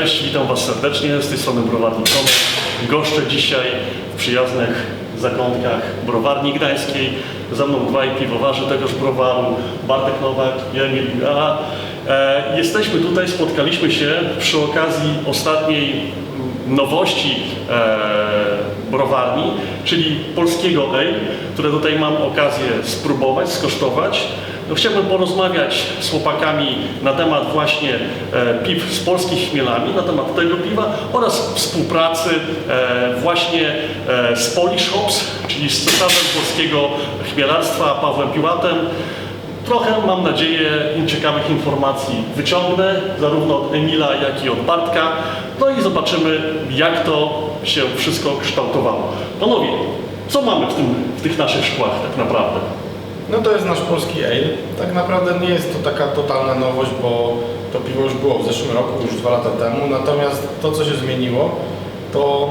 Cześć, witam Was serdecznie, z tej strony Browarnik Tomek. Goszczę dzisiaj w przyjaznych zakątkach Browarni Gdańskiej. Za mną dwaj piwowarzy tegoż browaru, Bartek Nowak i Emil. E, jesteśmy tutaj, spotkaliśmy się przy okazji ostatniej nowości e, browarni, czyli polskiego ale, które tutaj mam okazję spróbować, skosztować. No, chciałbym porozmawiać z chłopakami na temat właśnie e, piw z polskich chmielami, na temat tego piwa oraz współpracy e, właśnie e, z Polish Hops, czyli z cesarzem polskiego chmielarstwa Pawłem Piłatem. Trochę, mam nadzieję, ciekawych informacji wyciągnę, zarówno od Emila, jak i od Bartka. No i zobaczymy, jak to się wszystko kształtowało. Panowie, co mamy w, tym, w tych naszych szkłach tak naprawdę? No to jest nasz polski ale. Tak naprawdę nie jest to taka totalna nowość, bo to piwo już było w zeszłym roku, już dwa lata temu. Natomiast to, co się zmieniło, to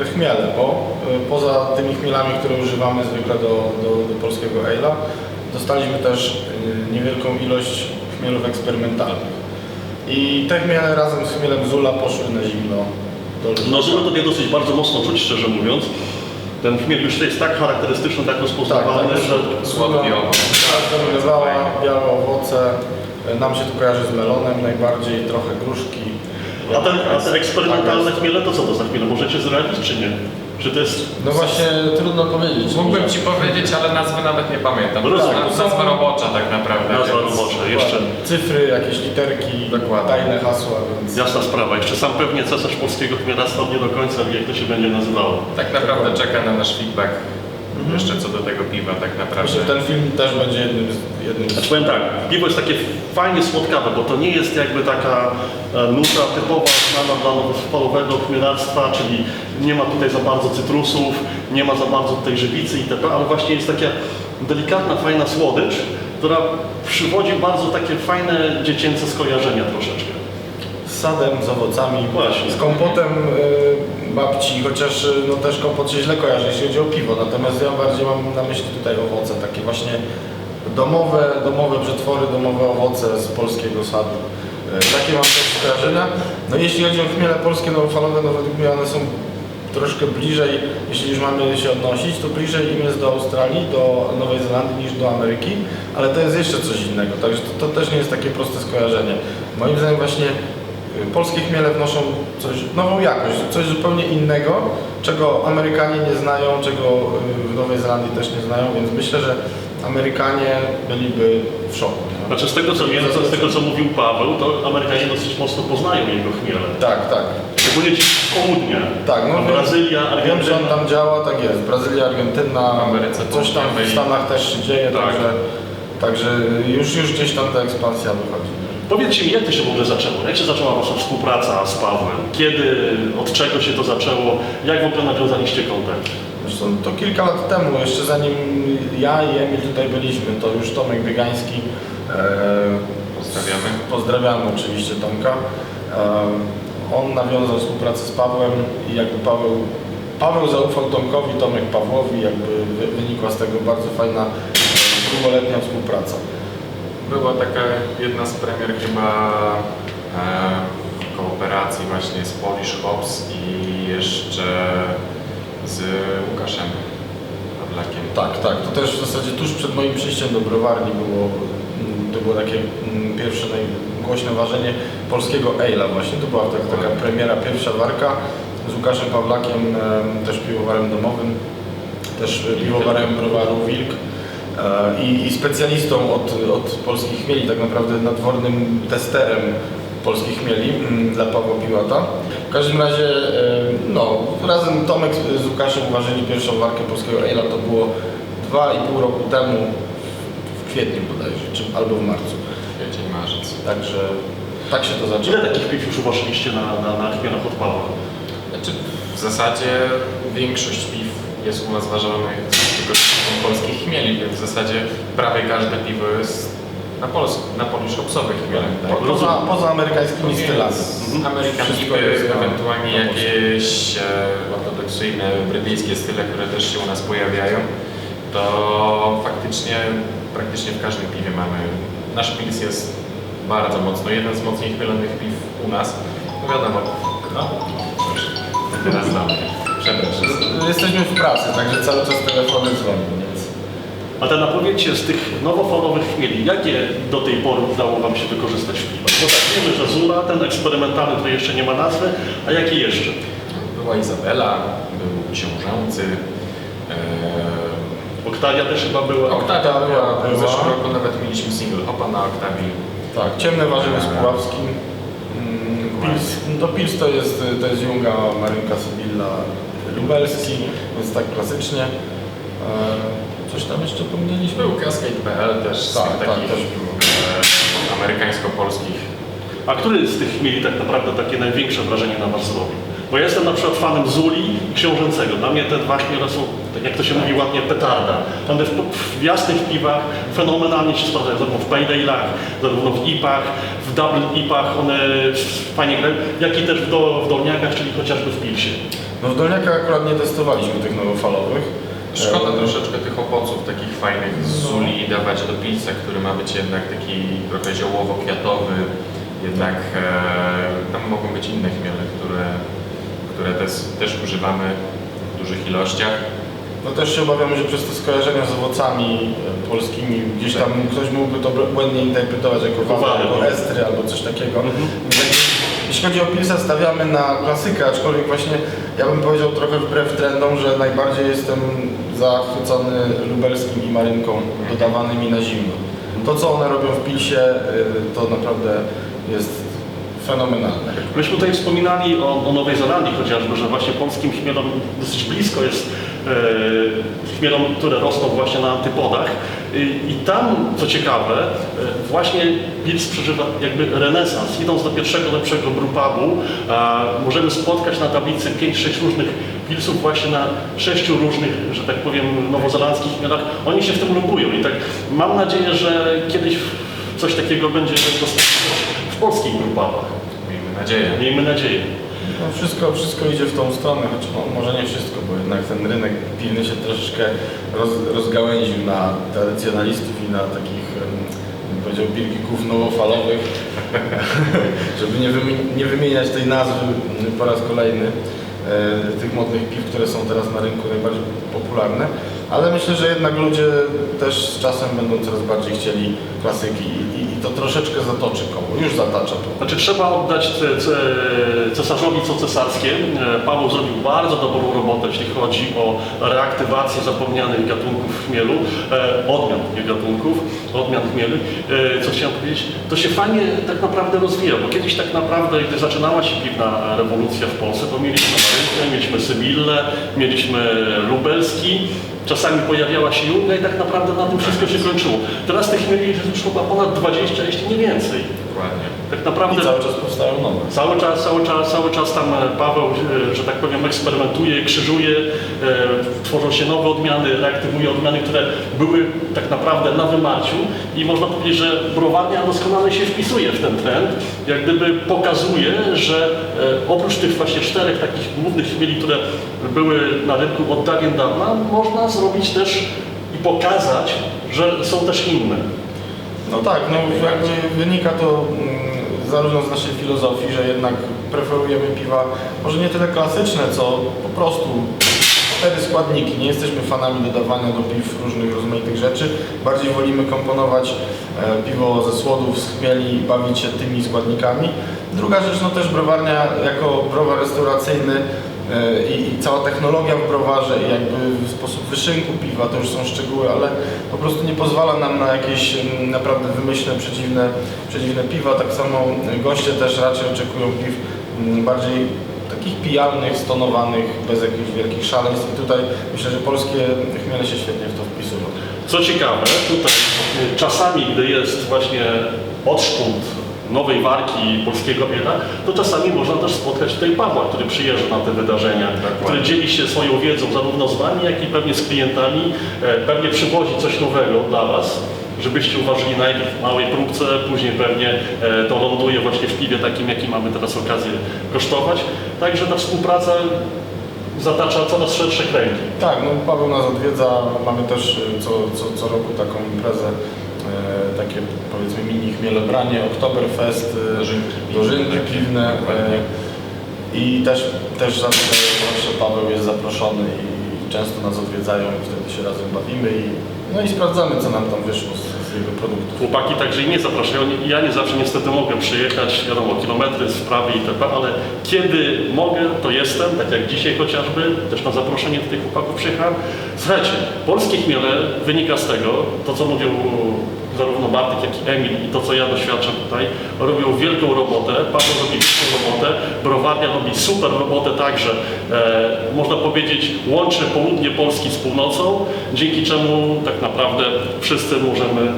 e, chmiele, bo e, poza tymi chmielami, które używamy zwykle do, do, do polskiego ale'a, dostaliśmy też e, niewielką ilość chmielów eksperymentalnych. I te chmiele razem z chmielem Zula poszły na zimno do No zimno to dosyć bardzo mocno czuć, szczerze mówiąc. Ten chmiel już jest tak charakterystyczny, tak rozpoznawalny, tak, że Słodki owoc. Tak, białe owoce. Nam się to kojarzy z melonem najbardziej, trochę gruszki. A te, a te eksperymentalne Tak chmiele, to co to za chwilę? Możecie zdradzić, czy nie? Czy to jest... No właśnie trudno powiedzieć. Mógłbym Ci powiedzieć, ale nazwy nawet nie pamiętam. Rozumiem. To jest nazwa robocza tak naprawdę. Nazwa więc- robocza, jeszcze Cyfry, jakieś literki, Dokładnie. tajne hasła, więc... jasna sprawa. Jeszcze sam pewnie cesarz polskiego chmielarstwa nie do końca wie, jak to się będzie nazywało. Tak naprawdę czeka na nasz feedback Mhm. jeszcze co do tego piwa tak naprawdę. Myślę, że ten film też będzie jednym z... Jednym z... Znaczy powiem tak, piwo jest takie fajnie słodkawe, bo to nie jest jakby taka e, nuta typowa znana dla nowofalowego chmielarstwa, czyli nie ma tutaj za bardzo cytrusów, nie ma za bardzo tutaj żywicy itp., ale właśnie jest taka delikatna, fajna słodycz, która przywodzi bardzo takie fajne dziecięce skojarzenia troszeczkę. Z sadem, z owocami, Właśnie. z kompotem y, babci, chociaż y, no, też kompot się źle kojarzy, jeśli chodzi o piwo. Natomiast ja bardziej mam na myśli tutaj owoce, takie właśnie domowe, domowe przetwory, domowe owoce z polskiego sadu. Y, Takie mam też skojarzenia. No jeśli chodzi o chmiele polskie nowofalowe, no według mnie one są troszkę bliżej, jeśli już mamy się odnosić, to bliżej im jest do Australii, do Nowej Zelandii niż do Ameryki, ale to jest jeszcze coś innego, także to, to też nie jest takie proste skojarzenie. Moim zdaniem właśnie polskie chmiele wnoszą coś, nową jakość, coś zupełnie innego, czego Amerykanie nie znają, czego y, w Nowej Zelandii też nie znają, więc myślę, że Amerykanie byliby w szoku. nie? Znaczy z tego co wiem, z tego co mówił Paweł, to Amerykanie dosyć mocno poznają jego chmiele. Tak, tak. Szczególnie ci z południa. Tak, no wiem- Brazylia, Wiem, że on Argentyna. tam działa, tak jest. Brazylia, Argentyna, Ameryce coś tam w. Stanach też się dzieje, Tak. także, także już, już gdzieś tam ta ekspansja wychodzi. Powiedzcie mi, jak to się w ogóle zaczęło? Jak się zaczęła Wasza współpraca z Pawłem? Kiedy, od czego się to zaczęło? Jak w ogóle nawiązaliście kontakt? Zresztą to kilka lat temu, jeszcze zanim ja i Emil tutaj byliśmy, to już Tomek Biegański, e, Pozdrawiamy. pozdrawiamy oczywiście Tomka, e, on nawiązał współpracę z Pawłem i jakby Paweł, Paweł zaufał Tomkowi, Tomek Pawłowi, jakby wy- wynikła z tego bardzo fajna, e, długoletnia współpraca. Była taka jedna z premier chyba e, kooperacji właśnie z Polish Hops i jeszcze z Łukaszem Pawlakiem. Tak, tak. To też w zasadzie tuż przed moim przyjściem do browarni było, to było takie mm, pierwsze najgłośne ważenie polskiego ale'a właśnie. To była tak, taka premiera, pierwsza warka z Łukaszem Pawlakiem, em, też piwowarem domowym, też piwowarem browaru Wilk. E, I, I specjalistą od, od polskich chmieli, tak naprawdę nadwornym testerem polskich chmieli mm, dla Pawła Piłata. W każdym razie, e, no, razem Tomek z- Łukaszem uważali pierwszą warkę polskiego Ale'a, to było 2,5 roku temu, w- kwietniu bodajże, czy albo w marcu. Kwiecień, marzec. Także tak się to Ile zaczęło. takich piw już uważaliście na, na, na chmielach od Pawła? Znaczy, w zasadzie większość piw jest u nas ważonych z tego polskich chmieli, więc w zasadzie prawie każde piwo jest na, pols na polish hopsowych chmielach. Tak? Po, poza, poza amerykańskimi stylami. Hipy, jest na- ewentualnie jakieś e, ortodoksyjne brytyjskie style, które też się u nas pojawiają, to faktycznie praktycznie w każdym piwie mamy. Nasz pils jest bardzo mocno, jeden z mocniej chmielonych piw u nas. No wiadomo. No, teraz do mnie. Przepraszam. Jesteśmy w pracy, także cały czas telefony dzwonią, więc... A ten opowiedzcie z tych nowofalowych chmieli, jakie do tej pory udało Wam się wykorzystać w piwach? Bo tak wiemy, że Zura, ten eksperymentalny, który jeszcze nie ma nazwy, a jakie jeszcze? Była Izabela, był książęcy. Eee, Oktawia też chyba była. Oktawia była, w była. zeszłym roku nawet mieliśmy single hopa na Oktawii. Tak, ciemne warzywy z Puławskim. Mm, Pils, no to Pils to jest, to jest Junga, Marynka Sybilla, Lubelski, więc tak klasycznie. E, Coś tam jeszcze pomnieliśmy? Był Cascade.pl też z Tak, tak, takich też e, amerykańsko-polskich. A który z tych chmieli tak naprawdę takie największe wrażenie na Was zrobił? Bo ja jestem na przykład fanem Zuli i Książęcego. Dla mnie te dwa chmiele są, tak jak to się mówi ładnie, petarda. One w, w jasnych piwach fenomenalnie się sprawdzają, zarówno w Pale Ale'ach, zarówno w IPach, w Double IPach, one fajnie grają, jak i też w, do, w dolniakach, czyli chociażby w Pilsie. No w Dolniakach akurat nie testowaliśmy tych nowofalowych. Szkoda E, troszeczkę tych owoców takich fajnych z Zuli dawać do pilca, który ma być jednak taki trochę ziołowo-kwiatowy. Jednak e, tam mogą być inne chmiele, które, które też, też używamy w dużych ilościach. No też się obawiamy, że przez te skojarzenia z owocami e, polskimi gdzieś tam ktoś mógłby to błędnie interpretować jako Wady, jako no. estry albo coś takiego. Jak- Jeśli chodzi o Pilsa stawiamy na klasykę, aczkolwiek właśnie ja bym powiedział trochę wbrew trendom, że najbardziej jestem zachwycony lubelskim i marynką dodawanymi na zimno. To co one robią w Pilsie y, to naprawdę jest fenomenalne. Myśmy tutaj wspominali o, o Nowej Zelandii chociażby, że właśnie polskim chmielom dosyć blisko jest e, chmielom, które rosną właśnie na antypodach. I, tam, co ciekawe, e, właśnie Pils przeżywa jakby renesans. Idąc do pierwszego lepszego brupabu, możemy spotkać na tablicy 5-6 różnych pilsów właśnie na sześciu różnych, że tak powiem, nowozelandzkich chmielach. Oni się w tym lubują i tak mam nadzieję, że kiedyś coś takiego będzie dostępne w polskich brupabach. Miejmy nadzieję. Miejmy nadzieję. No wszystko, wszystko idzie w tą stronę, choć no, może nie wszystko, bo jednak ten rynek pilny się troszeczkę roz, rozgałęził na tradycjonalistów i na takich, bym powiedział, birgików nowofalowych, żeby nie, wymi- nie wymieniać tej nazwy po raz kolejny, e, tych modnych piw, które są teraz na rynku najbardziej popularne, ale myślę, że jednak ludzie też z czasem będą coraz bardziej chcieli klasyki to troszeczkę zatoczy koło, już zatacza to. Znaczy trzeba oddać ce- ce- cesarzowi co cesarskie. E, Paweł zrobił bardzo dobrą robotę, jeśli chodzi o reaktywację zapomnianych gatunków chmielu, e, odmian, nie gatunków, odmian chmielu. E, Co chciałem powiedzieć, to się fajnie tak naprawdę rozwija, bo kiedyś tak naprawdę, gdy zaczynała się piwna rewolucja w Polsce, to mieliśmy Marynkę, mieliśmy Sybillę, mieliśmy Lubelski, Czasami pojawiała się Junga i tak naprawdę na tym wszystko się kończyło. Teraz tych chmieli jest już chyba ponad 20, jeśli nie więcej. Dokładnie. Tak naprawdę I cały czas powstają nowe. Cały czas, cały czas, cały czas tam e, Paweł, e, że tak powiem, eksperymentuje, krzyżuje, e, tworzą się nowe odmiany, reaktywuje odmiany, które były tak naprawdę na wymarciu i można powiedzieć, że browarnia doskonale się wpisuje w ten trend, jak gdyby pokazuje, że e, oprócz tych właśnie czterech takich głównych chmieli, które były na rynku od dawien dawna, można zrobić też i pokazać, że są też inne. No tak, no jakby wynika to mm, zarówno z naszej filozofii, że jednak preferujemy piwa może nie tyle klasyczne, co po prostu cztery składniki. Nie jesteśmy fanami dodawania do piw różnych rozmaitych rzeczy. Bardziej wolimy komponować e, piwo ze słodów, z chmieli bawić się tymi składnikami. Druga rzecz, no też browarnia jako browar restauracyjny i, i cała technologia w browarze i jakby sposób wyszynku piwa, to już są szczegóły, ale po prostu nie pozwala nam na jakieś naprawdę wymyślne, przedziwne, przedziwne piwa. Tak samo goście też raczej oczekują piw bardziej takich pijalnych, stonowanych, bez jakichś wielkich szaleństw i tutaj myślę, że polskie chmiele się świetnie w to wpisują. Co ciekawe, tutaj czasami, gdy jest właśnie odszpunt nowej warki polskiego bieda, to czasami można też spotkać tutaj Pawła, który przyjeżdża na te wydarzenia, który dzieli się swoją wiedzą zarówno z Wami, jak i pewnie z klientami, e, pewnie przywozi coś nowego dla Was, żebyście uważali najpierw w małej próbce, później pewnie e, to ląduje właśnie w piwie takim, jaki mamy teraz okazję kosztować. Także ta współpraca zatacza coraz szersze kręgi. Tak, no Paweł nas odwiedza, mamy też y, co, co, co roku taką imprezę takie powiedzmy mini chmielebranie, Oktoberfest, e, Dożynki piwne dokładnie. e, I też, też zawsze, zawsze Paweł jest zaproszony i często nas odwiedzają i wtedy się razem bawimy i, no i sprawdzamy co nam tam wyszło z, z jego produktów. Chłopaki także i mnie zapraszają. Ja nie zawsze niestety mogę przyjechać, wiadomo, kilometry, sprawy itp., ale kiedy mogę, to jestem, tak jak dzisiaj chociażby, też na zaproszenie do tych chłopaków przyjechałem. Słuchajcie, polskie chmiele wynika z tego, to co mówią zarówno Bartek, jak i Emil i to co ja doświadczam tutaj, robią wielką robotę, Paweł robi wielką robotę, browarnia robi super robotę także, e, można powiedzieć, łączy południe Polski z północą, dzięki czemu tak naprawdę wszyscy możemy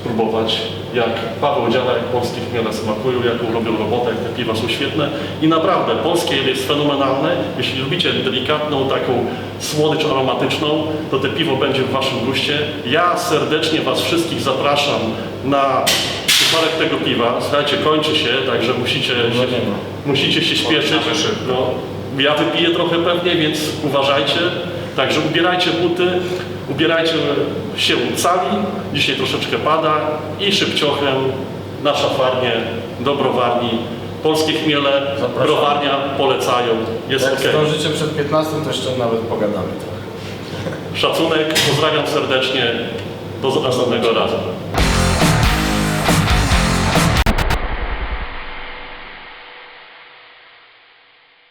spróbować, jak Paweł działa, jak polskie chmiele smakują, jaką robią robotę, jak te piwa są świetne. I naprawdę, polskie jest fenomenalne. Jeśli lubicie delikatną, taką słodycz aromatyczną, to te piwo będzie w Waszym guście. Ja serdecznie Was wszystkich zapraszam na sucharek tego piwa. Słuchajcie, kończy się, także musicie się, nie ma. musicie się śpieszyć. No, ja wypiję trochę pewnie, więc uważajcie. Także ubierajcie buty, ubierajcie się cali. Dzisiaj troszeczkę pada i szybciochem na szafarnię do browarni. Polskie chmiele, Zapraszam. browarnia polecają. Jest Jak ok. zdążycie przed 15, to jeszcze nawet pogadamy trochę. Szacunek, pozdrawiam serdecznie. Do następnego razu.